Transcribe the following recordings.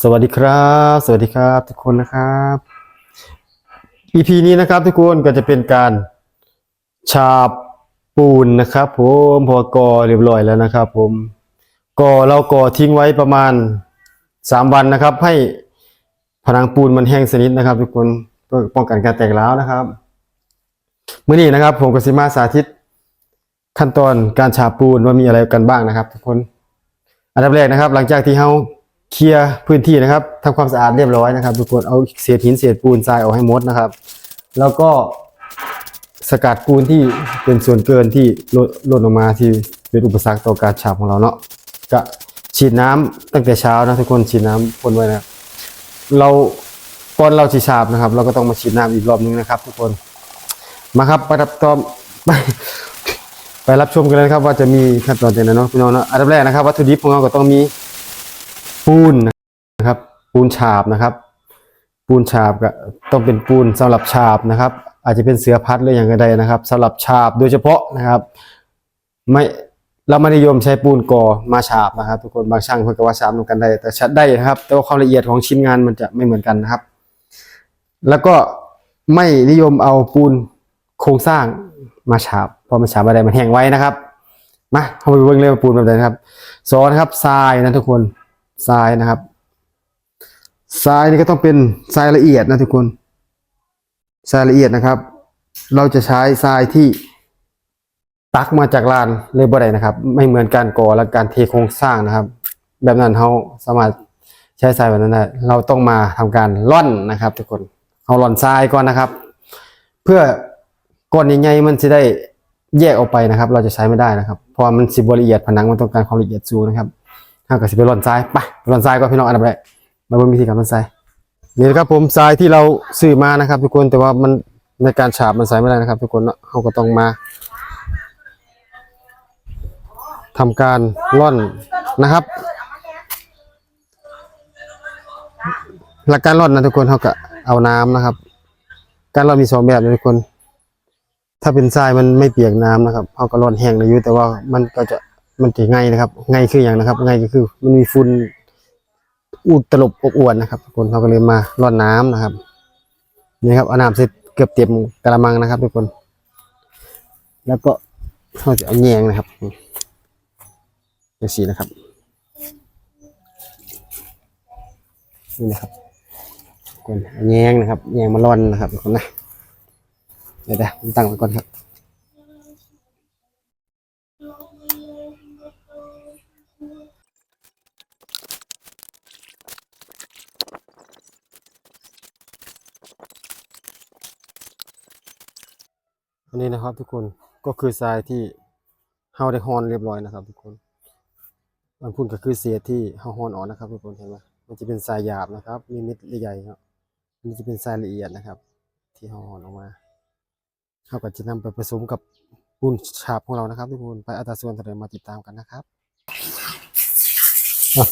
สวัสดีครับ สวัสดีครับทุกคนนะครับ EP นี้นะครับทุกคนก็จะเป็นการฉาบปูนนะครับ ผมพอก่อเรียบร้อยแล้วนะครับ ผมก่อเราก่อทิ้งไว้ประมาณสามวันนะครับ ให้ผนังปูนมันแห้งสนิทนะครับ ทุกคนเพื่อป้องกันการแตกร้าวนะครับเมื่อนี้นะครับ ผมกับสิมาสาธิต ขั้นตอนการฉาบปูนว่ามีอะไรกันบ้างนะครับ ทุกคน อันดับแรกนะครับ หลังจากที่เรา เคลียร์พื้นที่นะครับทำความสะอาดเรียบร้อยนะครับทุกคนเอาเศษหินเศษปูนทรายออกให้หมดนะครับ แล้วก็สกัดปูนที่เป็นส่วนเกินที่ลดลดลงมาที่เป็นอุปสรรคต่อการฉาบของเราเนาะก็ฉีดน้ำตั้งแต่เช้านะทุกคนฉีดน้ำพ่นไว้นะเราก่อนเราจะฉาบนะครับ เราก็ต้องมาฉีดน้ำอีกรอบนึงนะครับ ทุกคนมาครับไปรับตอมไปไปรับชมกันเลยนะครับว่าจะมีขั้นตอนเป็นไงเนาะพี่น้องเนาะอันดับแรกนะครับวัตถุดิบของเราก็ต้องมี ปูนนะครับ ปูนฉาบนะครับ ปูนฉาบก็ต้องเป็นปูนสำหรับฉาบนะครับ อาจจะเป็นเสือพัดหรืออย่างใดนะครับสำหรับฉาบโดยเฉพาะนะครับ ไม่เราไม่นิยมใช้ปูนก่อมาฉาบนะครับ ทุกคนบางช่างเพิ่นก็ว่าฉาบเหมือนกันได้ แต่ชัดได้นะครับ แต่ว่าความละเอียดของชิ้นงานมันจะไม่เหมือนกันนะครับ แล้วก็ไม่นิยมเอาปูนโครงสร้างมาฉาบเพราะมันฉาบอะไรมันแห้งไว้นะครับมาเข้าไปเบิ่งเลยว่าปูนแบบไหนะครับสอนครับทรายนะทุกคน ทรายนะครับทรายนี่ก็ต้องเป็นทรายละเอียดนะทุกคนทรายละเอียดนะครับ เราจะใช้ทรายที่ตักมาจากลานเลยบ่ได้นะครับ ไม่เหมือนการก่อและการเทโครงสร้างนะครับ แบบนั้นเราสามารถใช้ทรายแบบนั้นได้เราต้องมาทำการร่อนนะครับ ทุกคนเอาร่อนทรายก่อนนะครับ เพื่อก้อนใหญ่ๆมันจะได้แยกออกไปนะครับ เราจะใช้ไม่ได้นะครับเพราะมันสิบละเอียดผนังมันต้องการความละเอียดสูงนะครับ ถ้าก็สิไปร่อนทรายไปร่อนทรายก็พี่น้องอันดับแรกมาเบิ่งวิธีการร่อนทรายนี่นะครับผมทรายที่เราซื้อมานะครับ ทุกคนแต่ว่ามันในการฉาบมันใส่ไม่ได้นะครับ ทุกคนเนาะเราก็ต้องมาทำการร่อนนะครับ หลักการร่อนนะทุกคนเขาก็เอาน้ำนะครับ การร่อนมีสองแบบนะทุกคน ถ้าเป็นทรายมันไม่เปียกน้ำนะครับเขาก็ร่อนแห้งเลยอยู่แต่ว่ามันก็จะ มันจะง่ายนะครับไงคืออย่างนะครับไงก็คือ มันมีฝุ่นอุดตลบอบอวนนะครับทุกคนเขาก็เลยมาร่อนน้ำนะครับนี่ครับเอาน้ำเสร็จเกือบเต็มกระมังนะครับ ทุกคน แล้วก็เขาจะเอาแยงนะครับสีนะครับนี่นะครับทุกคนแยงนะครับแยงมาร่อนนะครับทุกคนนะเดี๋ยวเดี๋ยวตั้งไว้ก่อนครับ อันนี้นะครับทุกคนก็คือทรายที่เฮาได้ฮอนเรียบร้อยนะครับทุกคนมันพุ่นก็คือเศษที่เฮาฮอนออกนะครับทุกคนเห็นไหมมันจะเป็นทรายหยาบนะครับ มีเม็ดใหญ่ครับอันนี้จะเป็นทรายละเอียดนะครับ ที่เฮาฮอนออกมาเราก็จะนำไปผสมกับปูนฉาบของเรานะครับทุกคนไปอัตราส่วนเท่าไหร่มาติดตามกันนะครับ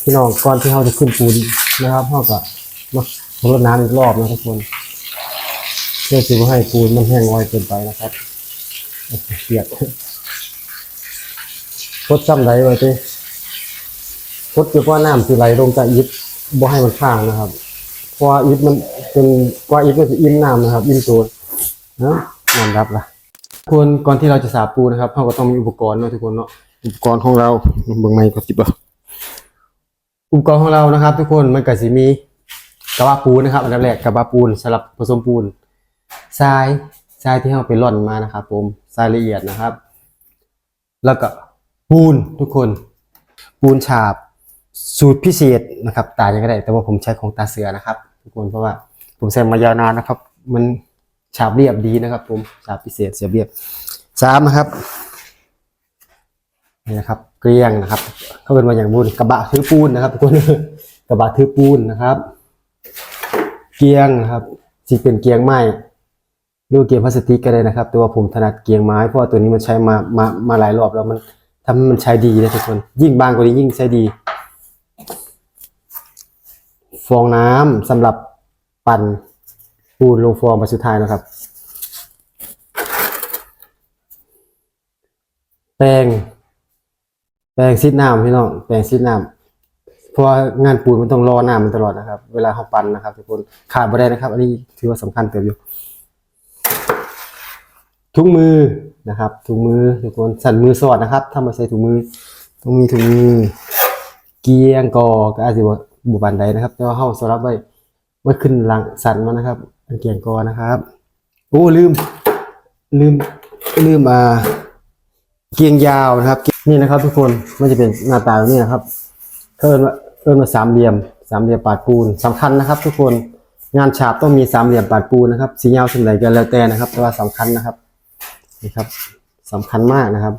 พี่น้องก่อนที่เราจะขึ้นปูนนะครับเราก็มาลดน้ำอีกรอบนะทุกคนเพื่อที่จะให้ปูนมันแห้งไวเกินไปนะครับ เปียกพดซ้ำไหลไว้เต้พดเกี่ยวกับน้ำที่ไหลลงจากอิฐบ่ให้มันข้างนะครับเพราะว่าอิฐมันเป็นกว่าอิฐมันจะอิ่มน้ำนะครับ อิ่มตัวนะนอนรับละควรก่อนที่เราจะสาปูนะครับเราก็ต้องมีอุปกรณ์เนาะทุกคนเนาะอุปกรณ์ของเราเบิ่งไม้ก็จิบอะอุปกรณ์ของเรานะครับ ทุกคนมันก็สิมีกระบะปูนนะครับ อันดับแรกกระบะปูนสำหรับผสมปูนทราย ทรายที่เราไปร่อนมานะครับ ผมทรายละเอียดนะครับ แล้วก็ปูนทุกคน ปูนฉาบสูตรพิเศษนะครับ ตายังก็ได้ แต่ว่าผมใช้ของตาเสือนะครับ ทุกคนเพราะว่าผมใช้มายาวนานนะครับ มันฉาบเรียบดีนะครับ ผมฉาบพิเศษเสียบเรียบสามนะครับนี่นะครับ เกลียงนะครับ เขาเป็นมาอย่างบุญกระบะถือปูนนะครับทุกคนกระบะถือปูนนะครับ เกียงนะครับที่เป็นเกียงไม้ หรือเกียงพลาสติกก็ได้นะครับ แต่ว่าผมถนัดเกียงไม้เพราะตัวนี้มันใช้มามามาหลายรอบแล้วมันทำให้มันใช้ดีนะทุกคนยิ่งบางกว่านี้ยิ่งใช้ดี ฟองน้ำสำหรับปั่นปูนลงฟองมาสุดท้ายนะครับ แปรงแปรงซิดน้ำพี่น้องแปรงซิดน้ำเพราะงานปูนมันต้องรอน้ำมันตลอดนะครับ เวลาเขาปั่นนะครับทุกคนขาดไม่ได้นะครับ อันนี้ถือว่าสำคัญเติบอยู่ ถุงมือนะครับถุงมือทุกคนสั่นมือสอดนะครับ ถ้ามาใส่ถุงมือต้องมีถุงมือเกียงกอก็อาจจะบ่บุบันใดนะครับแต่ว่าเฮาสำหรับไว้ไว้ขึ้นหลังสั่นมานะครับอันเกียงกอนะครับโอ้ลืม ลืมลืมอ่าเกียงยาวนะครับนี่นะครับ ทุกคนมันจะเป็นหน้าตาแบบนี้นะครับเอิญว่าเอิ้นว่าสามเหลี่ยมสามเหลี่ยมปาดปูนสำคัญนะครับ ทุกคนงานฉาบต้องมีสามเหลี่ยมปาดปูนนะครับสียาวส่วนไหนก็แล้วแต่นะครับ แต่ว่าสำคัญนะครับ นี่ครับสำคัญมากนะครับ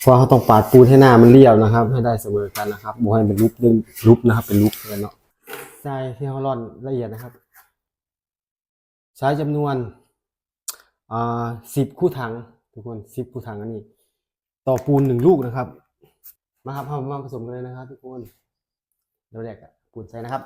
เพราะเขาต้องปาดปูนให้หน้ามันเรียวนะครับ ให้ได้เสมอกันนะครับบ่ให้เป็นรูปดึงรูปนะครับ เป็นรูปเลยเนาะทรายที่เขาร่อนละเอียดนะครับ ใช้จำนวนอ่าสิบคู่ถังทุกคนสิบคู่ถังอันนี้ ต่อปูนหนึ่งลูกนะครับ มาครับมาผสมกันเลยนะครับ ทุกคนเดี๋ยวแรกปูนใส่นะครับ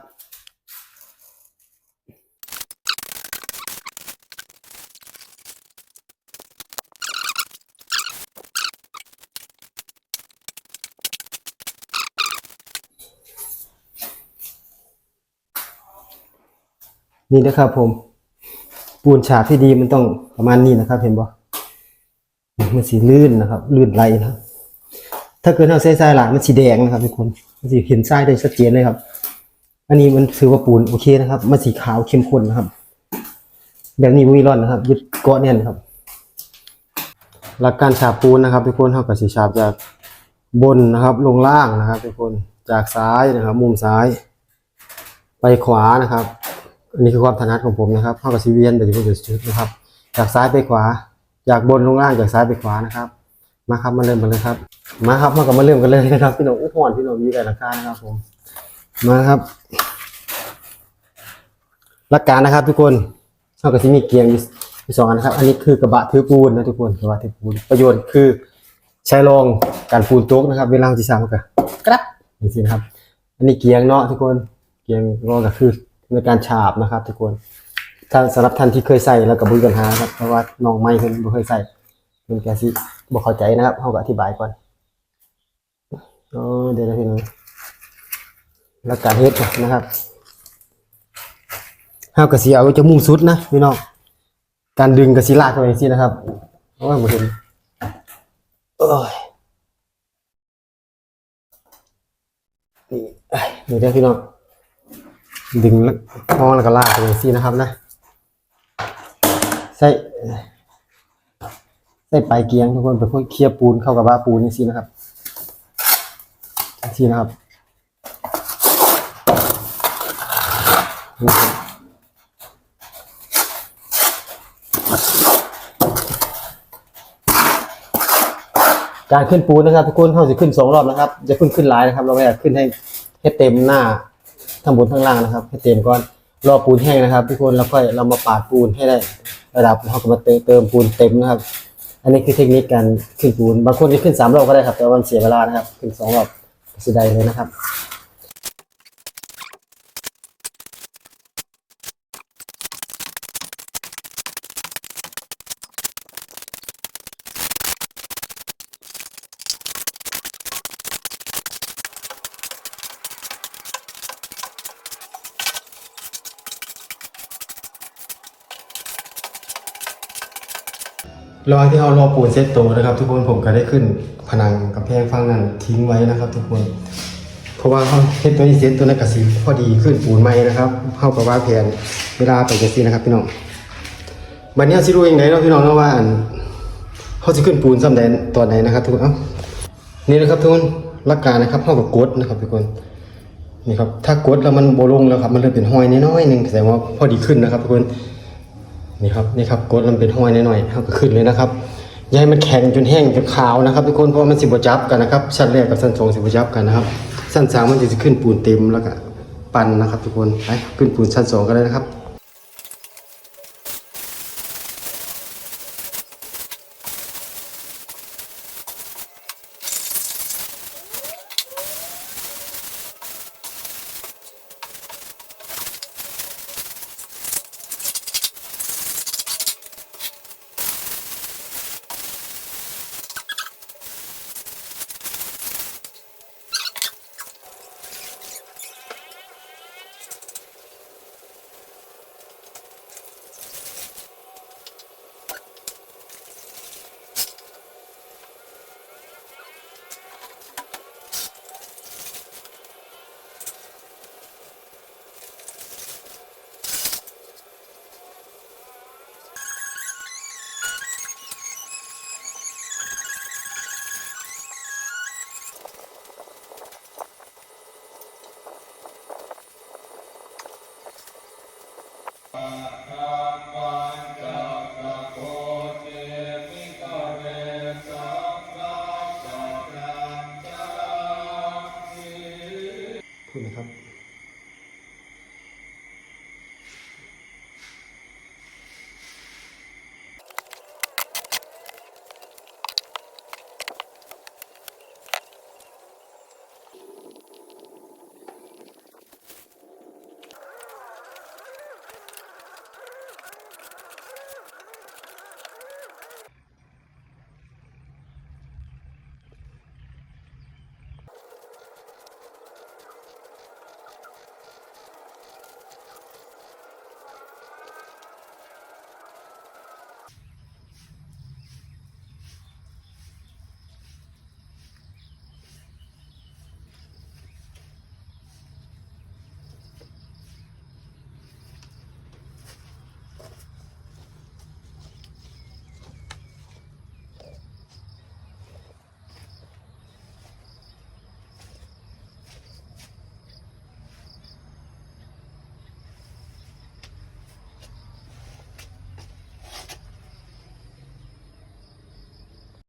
นี่นะครับผม ปูนฉาบที่ดีมันต้องประมาณนี้นะครับ เห็นบ่มันสีลื่นนะครับ ลื่นไหลนะถ้าเกิดเราใส่ทรายหลายมันสีแดงนะครับทุกคนมันสีเห็นทรายได้ชัดเจนเลยครับ อันนี้มันถือว่าปูนโอเคนะครับ มันสีขาวเข้มข้นนะครับ แบบนี้มีร่อนนะครับ ยึดเกาะแน่นครับ หลักการฉาบปูนนะครับ ทุกคนเท่ากับสีฉาบจากบนนะครับ ลงล่างนะครับ ทุกคนจากซ้ายนะครับ มุมซ้าย ไปขวานะครับ อันนี้คือความถนัดของผมนะครับเข้ากับซีเวียนแบบที่ผมจะชุดนะครับ จากซ้ายไปขวา จากบนลงล่างจากซ้ายไปขวานะครับ มาครับมาเริ่มกันเลยครับ มาครับมากับมาเริ่มกันเลยนะครับพี่น้องอุ้ห่อนพี่น้องมีแต่ราคารนะครับผมมาครับหลักการนะครับ ทุกคนเท่ากับที่มีเกียงอยู่สองอันนะครับ อันนี้คือกระบะถือปูนนะทุกคนกระบะถือปูนประโยชน์คือใช้รองการปูนโต๊ะนะครับ เวลาที่สร้างก็กรับอย่างนี้นะครับ อันนี้เกียงเนาะทุกคนเกียงรองก็คือ ในการฉาบนะครับ ทุกคนถ้าสำหรับท่านที่เคยใส่แล้วก็บุญปัญหาครับเพราะว่าน้องไม่เพิ่นบ่เคยใส่เพิ่นก็สิบ่เข้าใจนะครับเฮาก็อธิบายก่อนโอ้เดี๋ยวนะพี่น้องแล้วการเฮ็ดนะครับเฮาก็สิเอาจะมุ่งสุดนะพี่น้องการดึงก็สิลากไปจังซี่นะครับโอ้ยบ่เห็นโอ้ยนี่เอ้ยนี่เด้อพี่น้อง ดึงมองแล้วก็ลากไปอย่างนี้นะครับนะใส่ใส่ปลายเกียงทุกคนเป็นพวกเคลียร์ปูนเข้ากับบ้าปูนนี่สินะครับสินะครับนี่ครับการขึ้นปูนนะครับทุกคนเขาจะขึ้นสองรอบนะครับ จะขึ้นขึ้นหลายนะครับ เราไม่อยากขึ้นให้ให้เต็มหน้า ทั้งบนทั้งล่างนะครับ ให้เต็มก่อนรอปูนแห้งนะครับทุกคนแล้วค่อยเรามาปาดปูนให้ได้ระดับเราก็มาเติมปูนเต็มนะครับ อันนี้คือเทคนิคการขึ้นปูนบางคนจะขึ้นสามรอบก็ได้ครับ แต่ว่ามันเสียเวลานะครับ ขึ้นสองรอบเสียดายเลยนะครับ รอยที่เอารอปูนเซตโตวนะครับ ทุกคนผมก็ได้ขึ้นผนังกับแพงฟังนั้นทิ้งไว้นะครับ ทุกคน เพราะว่าเขาเซตตัวนี้เซตตัวนั้นกระสีพอดีขึ้นปูนใหม่นะครับเข้ากับว่าแผนเวลาไปจะซีนะครับพี่น้องบันนี้สิรู้ยังไงเนาะพี่น้องเนาะว่าเขาจะขึ้นปูนซ้ำใดนตอนไหนนะครับ ทุกคนเอ้านี่นะครับทุกคนหลักการนะครับเข้ากับกดนะครับทุกคนนี่ครับถ้ากดแล้วมันโบลงแล้วครับมันเลยเป็นห้อยน้อยๆหนึ่งแสดงว่าพอดีขึ้นนะครับทุกคน นี่ครับนี่ครับกดมันเป็นห้อยหน่อยๆครับก็ขึ้นเลยนะครับยายมันแข็งจนแห้งจนขาวนะครับทุกคนเพราะมันสิบจับกันนะครับชั้นแรกกับชั้นสองสิบจับกันนะครับชั้นสามมันจะขึ้นปูนเต็มแล้วก็ปั่นนะครับ ทุกคนไปขึ้นปูนชั้นสองกันเลยนะครับ